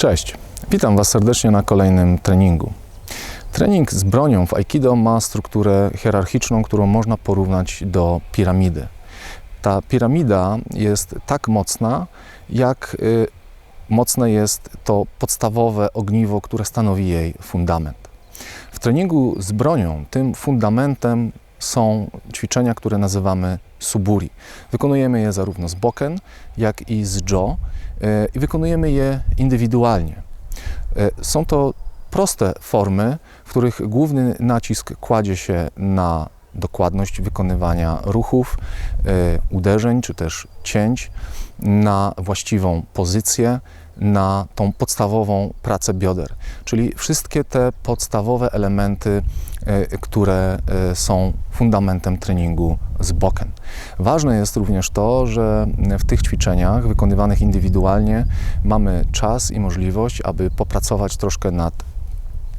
Cześć, witam Was serdecznie na kolejnym treningu. Trening z bronią w Aikido ma strukturę hierarchiczną, którą można porównać do piramidy. Ta piramida jest tak mocna, jak y, mocne jest to podstawowe ogniwo, które stanowi jej fundament. W treningu z bronią tym fundamentem są ćwiczenia, które nazywamy suburi. Wykonujemy je zarówno z boken, jak i z jo y, i wykonujemy je indywidualnie. Y, Są to proste formy, w których główny nacisk kładzie się na dokładność wykonywania ruchów, y, uderzeń czy też cięć, na właściwą pozycję, na tą podstawową pracę bioder, czyli wszystkie te podstawowe elementy, które y, są fundamentem treningu z boken. Ważne jest również to, że w tych ćwiczeniach wykonywanych indywidualnie mamy czas i możliwość, aby popracować troszkę nad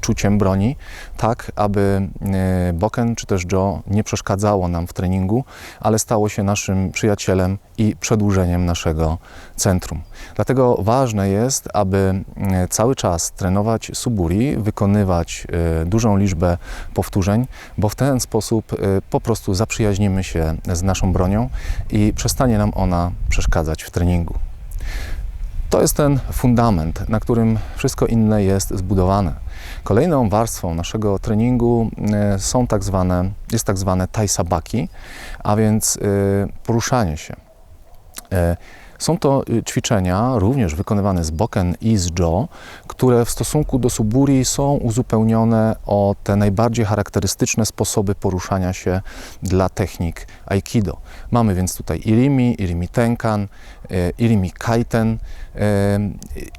czuciem broni, tak aby e, boken czy też jo nie przeszkadzało nam w treningu, ale stało się naszym przyjacielem i przedłużeniem naszego centrum. Dlatego ważne jest, aby e, cały czas trenować suburi, wykonywać e, dużą liczbę powtórzeń, bo w ten sposób po prostu zaprzyjaźnimy się z naszą bronią i przestanie nam ona przeszkadzać w treningu. To jest ten fundament, na którym wszystko inne jest zbudowane. Kolejną warstwą naszego treningu e, są tak zwane, jest tak zwane taisabaki, a więc e, poruszanie się. Są to y, ćwiczenia, również wykonywane z boken i z jo, które w stosunku do suburi są uzupełnione o te najbardziej charakterystyczne sposoby poruszania się dla technik aikido. Mamy więc tutaj irimi, irimi tenkan, e, irimi kaiten e,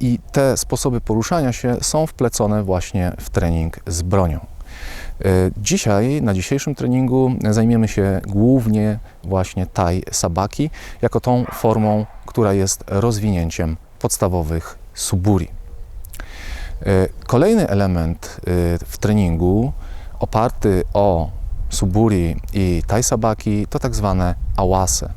i te sposoby poruszania się są wplecone właśnie w trening z bronią. E, Dzisiaj, na dzisiejszym treningu zajmiemy się głównie właśnie tai sabaki, jako tą formą, która jest rozwinięciem podstawowych suburi. E, Kolejny element e, w treningu oparty o suburi i tai sabaki to tak zwane awase.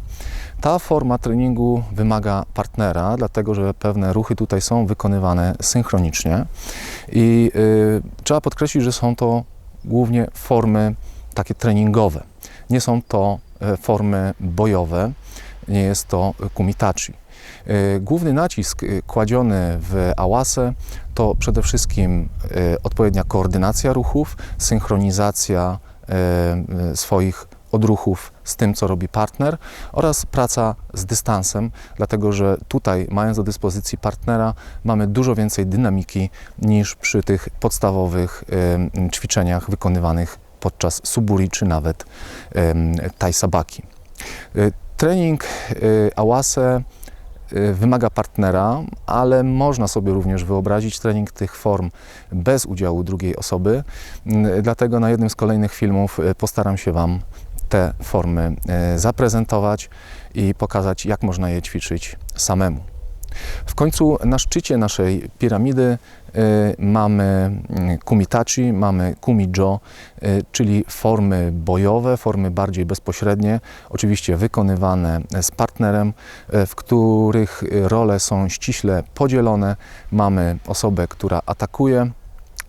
Ta forma treningu wymaga partnera, dlatego że pewne ruchy tutaj są wykonywane synchronicznie i y, trzeba podkreślić, że są to głównie formy takie treningowe. Nie są to e, formy bojowe, nie jest to kumitachi. E, Główny nacisk e, kładziony w awase to przede wszystkim odpowiednia koordynacja ruchów, synchronizacja swoich odruchów z tym, co robi partner oraz praca z dystansem, dlatego że tutaj, mając do dyspozycji partnera, mamy dużo więcej dynamiki niż przy tych podstawowych em, ćwiczeniach wykonywanych podczas suburi czy nawet em, tai. Y, Trening y, y, wymaga partnera, ale można sobie również wyobrazić trening tych form bez udziału drugiej osoby. Dlatego na jednym z kolejnych filmów y, postaram się Wam te formy y, zaprezentować i pokazać, jak można je ćwiczyć samemu. W końcu na szczycie naszej piramidy y, mamy y, kumitachi, mamy kumijo, y, czyli formy bojowe, formy bardziej bezpośrednie, oczywiście wykonywane z partnerem, w których role są ściśle podzielone. Mamy osobę, która atakuje,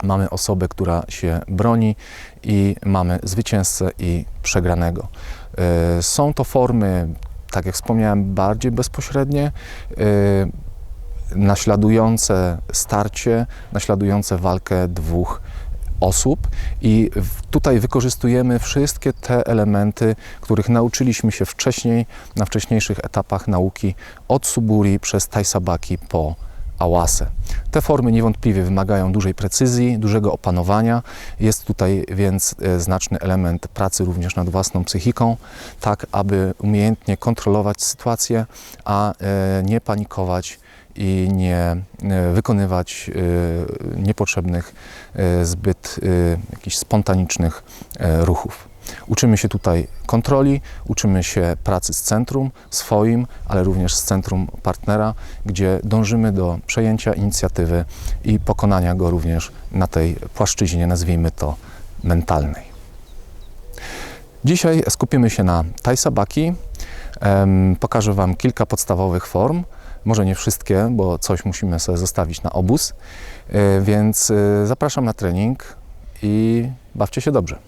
mamy osobę, która się broni i mamy zwycięzcę i przegranego. Y, Są to formy, tak jak wspomniałem, bardziej bezpośrednie, y, naśladujące starcie, naśladujące walkę dwóch osób i tutaj wykorzystujemy wszystkie te elementy, których nauczyliśmy się wcześniej, na wcześniejszych etapach nauki od suburi przez taisabaki po awase. Te formy niewątpliwie wymagają dużej precyzji, dużego opanowania. Jest tutaj więc e, znaczny element pracy również nad własną psychiką, tak aby umiejętnie kontrolować sytuację, a e, nie panikować i nie e, wykonywać niepotrzebnych, zbyt jakichś spontanicznych ruchów. Uczymy się tutaj kontroli, uczymy się pracy z centrum swoim, ale również z centrum partnera, gdzie dążymy do przejęcia inicjatywy i pokonania go również na tej płaszczyźnie, nazwijmy to mentalnej. Dzisiaj skupimy się na taisabaki. Pokażę Wam kilka podstawowych form. Może nie wszystkie, bo coś musimy sobie zostawić na obóz, e, więc e, zapraszam na trening i bawcie się dobrze.